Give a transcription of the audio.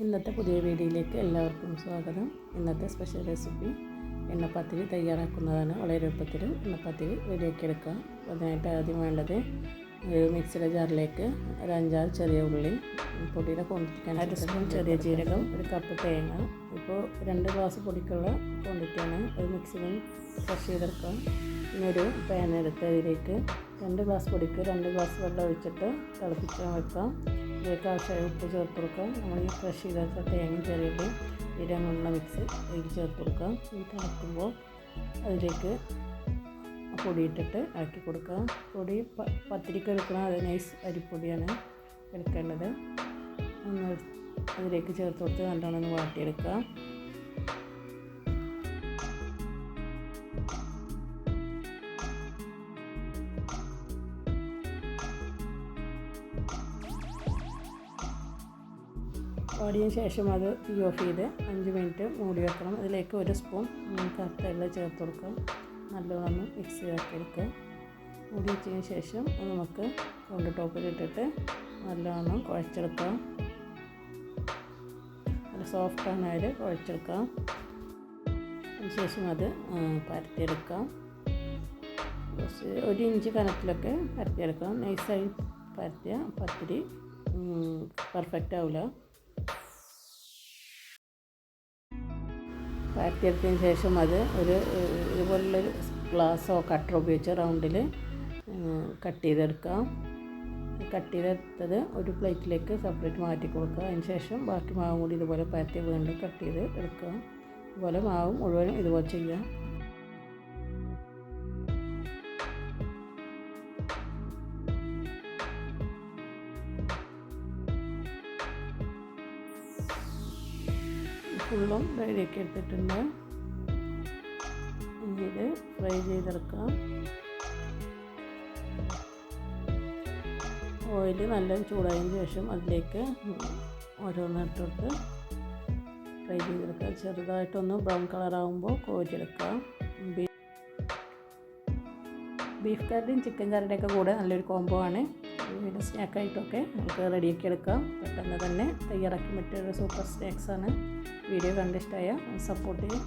ഇന്നത്തെ പുതിയ വീഡിയോയിലേക്ക് എല്ലാവർക്കും സ്വാഗതം. ഇന്നത്തെ സ്പെഷ്യൽ റെസിപ്പി എണ്ണപ്പത്തിരി തയ്യാറാക്കുന്നതാണ്. വളരെ എളുപ്പത്തിൽ എണ്ണപ്പത്തിരി റെഡിയാക്കി എടുക്കാം. അതിനായിട്ട് ആദ്യം വേണ്ടത് ഒരു മിക്സിയുടെ ജാറിലേക്ക് ഒരു അഞ്ചാറ് ചെറിയ ഉള്ളി പൊടിയുടെ ക്വാണ്ടിറ്റിക്കാണ് അര സ്പൂൺ ചെറിയ ജീരകം. ഒരു കപ്പ് തേങ്ങ. ഇപ്പോൾ രണ്ട് ഗ്ലാസ് പൊടിക്കുള്ള ക്വാണ്ടിറ്റിയാണ് ഒരു മിക്സിയിൽ ക്രഷ് ചെയ്തെടുക്കാം. ഇനിയൊരു പാൻ എടുത്ത് അതിലേക്ക് രണ്ട് ഗ്ലാസ് പൊടിക്ക് രണ്ട് ഗ്ലാസ് വെള്ളം ഒഴിച്ചിട്ട് തിളപ്പിച്ച് വെക്കാം. ഇതിലേക്ക് ആവശ്യമായ ഉപ്പ് ചേർത്ത് കൊടുക്കാം നമ്മൾ ഈ ഫ്രഷ് ചെയ്താൽ തേങ്ങ ചെറിയുള്ളി ജീരകമുള്ള മിക്സ് ഇതിൽ ചേർത്ത് കൊടുക്കാം ഇത് തിളക്കുമ്പോൾ അതിലേക്ക് പൊടിയിട്ടിട്ട് ആക്കി കൊടുക്കാം പൊടി പത്തിരിക്ക് എടുക്കണം അത് നൈസ് അരിപ്പൊടിയാണ് എടുക്കേണ്ടത്. അതിലേക്ക് ചേർത്ത് കൊടുത്ത് നല്ലോണം വാട്ടിയെടുക്കാം വാടിയതിന് ശേഷം അത് തീ ഓഫ് ചെയ്ത് അഞ്ച് മിനിറ്റ് മൂടി വെക്കണം. അതിലേക്ക് ഒരു സ്പൂൺ കറുത്ത എണ്ണ ചേർത്ത് കൊടുക്കാം. നല്ലോണം മിക്സ് ചെയ്താക്കി എടുക്കുക മൂടി വെച്ചതിന് ശേഷം നമുക്ക് കൊണ്ട് ടോപ്പിലിട്ടിട്ട് നല്ലോണം കുഴച്ചെടുക്കാം. നല്ല സോഫ്റ്റാണ് അതിൽ കുഴച്ചെടുക്കാം. അതിനുശേഷം അത് പരത്തിയെടുക്കാം. ഒരു ഇഞ്ച് കനത്തിലൊക്കെ പരത്തിയെടുക്കാം. നൈസായി പരത്തിയ പത്തിരി പെർഫെക്റ്റ് ആവില്ല പരത്തിയെടുത്തതിന് ശേഷം അത് ഒരു ഇതുപോലുള്ളൊരു ഗ്ലാസ്സോ കട്ടറോ ഉപയോഗിച്ച് റൗണ്ടിൽ കട്ട് ചെയ്തെടുക്കാം കട്ട് ചെയ്തെടുത്തത് ഒരു പ്ലേറ്റിലേക്ക് സെപ്പറേറ്റ് മാറ്റി കൊടുക്കുക. അതിന് ശേഷം ബാക്കി മാവും കൂടി ഇതുപോലെ പരത്തി വീണ്ടും കട്ട് ചെയ്ത് എടുക്കുക. ഇതുപോലെ മാവും മുഴുവനും ഇതുപോലെ ചെയ്യാം ഫുള്ളും റെഡിയാക്കി എടുത്തിട്ടുണ്ട്. ഇത് ഫ്രൈ ചെയ്തെടുക്കാം. ഓയിൽ നല്ല ചൂടായതിന് ശേഷം അതിലേക്ക് ഓരോന്നിട്ടിട്ട് ഫ്രൈ ചെയ്തെടുക്കുക. ചെറുതായിട്ടൊന്ന് ബ്രൗൺ കളറാകുമ്പോൾ കോരിയെടുക്കാം. ബീഫ് കറിയും ചിക്കൻ കറിയുടെയൊക്കെ കൂടെ നല്ലൊരു കോംബോ ആണ്. പിന്നെ സ്നാക്കായിട്ടൊക്കെ നമുക്ക് റെഡിയാക്കി എടുക്കാം. പെട്ടെന്ന് തന്നെ തയ്യാറാക്കി മറ്റൊരു സൂപ്പർ സ്നാക്സാണ്. വീഡിയോ കണ്ടിഷ്ടമായ സപ്പോർട്ട് ചെയ്യും